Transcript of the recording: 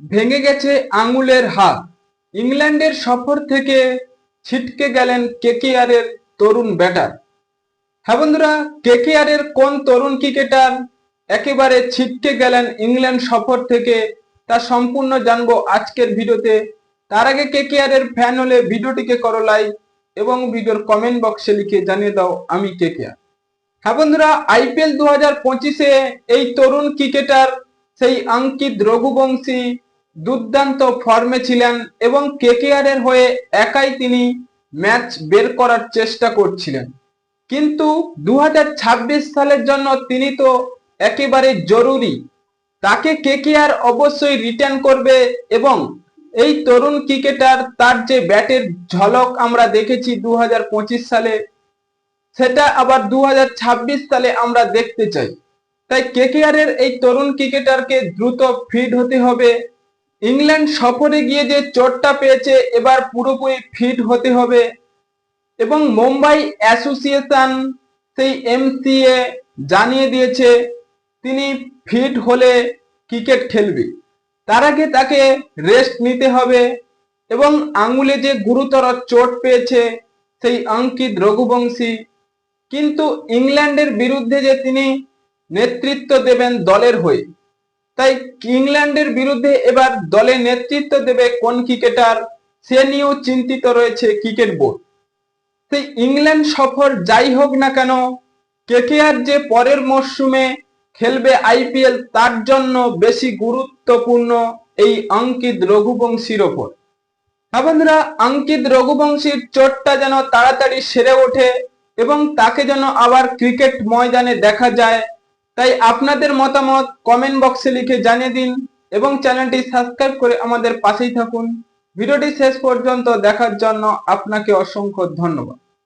ভেঙে গেছে আঙুলের হাত। ইংল্যান্ডের সফর থেকে ছিটকে গেলেন কেকেআরের তরুণ ব্যাটার। হ্যাঁ বন্ধুরা, কেকেআরের কোন তরুণ ক্রিকেটার একেবারে ছিটকে গেলেন ইংল্যান্ড সফর থেকে, তা সম্পূর্ণ জানব আজকের ভিডিওতে। তার আগে কেকেআরের ফ্যান হলে ভিডিওটিকে করো লাইক এবং ভিডিওর কমেন্ট বক্সে লিখে জানিয়ে দাও আমি কেকেআর। হ্যাঁ বন্ধুরা, আইপিএল দু হাজার পঁচিশে এই তরুণ ক্রিকেটার সেই অঙ্কিত রঘুবংশী দুর্দান্ত ফর্মে ছিলেন এবং কেকেআর এর হয়ে একাই তিনি ম্যাচ বের করার চেষ্টা করছিলেন। কিন্তু দুহাজার ছাব্বিশ সালের জন্য তিনি তো একেবারে জরুরি। তাকে কেকেআর অবশ্যই রিটার্ন করবে এবং এই তরুণ ক্রিকেটার তার যে ব্যাটের ঝলক আমরা দেখেছি দু হাজার পঁচিশ সালে, সেটা আবার দু হাজার ছাব্বিশ সালে আমরা দেখতে চাই। তাই কেকেআর এর এই তরুণ ক্রিকেটারকে দ্রুত ফিট হতে হবে। ইংল্যান্ড সফরে গিয়ে যে চোটটা পেয়েছে, এবার পুরোপুরি ফিট হতে হবে। এবং মুম্বাই অ্যাসোসিয়েশন সেই এমসিএ জানিয়ে দিয়েছে, তিনি ফিট হলে ক্রিকেট খেলবে। তার আগে তাকে রেস্ট নিতে হবে এবং আঙুলে যে গুরুতর চোট পেয়েছে সেই অঙ্কিত রঘুবংশী, কিন্তু ইংল্যান্ডের বিরুদ্ধে যে তিনি নেতৃত্ব দেবেন দলের হয়ে তাই ইংল্যান্ডের বিরুদ্ধে এবার দলে নেতৃত্ব দেবে কোন ক্রিকেটার? সে নিয়েও চিন্তিত রয়েছে ক্রিকেট বোর্ড। সেই ইংল্যান্ড সফর যাই হোক না কেন, কেকেআর যে পরের মরশুমে খেলবে আইপিএল, তার জন্য বেশি গুরুত্বপূর্ণ এই অঙ্কিত রঘুবংশীর ওপর। হ্যাঁ বন্ধুরা, অঙ্কিত রঘুবংশীর চোটটা যেন তাড়াতাড়ি সেরে ওঠে এবং তাকে যেন আবার ক্রিকেট ময়দানে দেখা যায় তাই আপনাদের মতামত কমেন্ট বক্সে লিখে জানিয়ে দিন এবং চ্যানেলটি সাবস্ক্রাইব করে আমাদের পাশেই থাকুন। ভিডিওটি শেষ পর্যন্ত দেখার জন্য আপনাকে অসংখ্য ধন্যবাদ।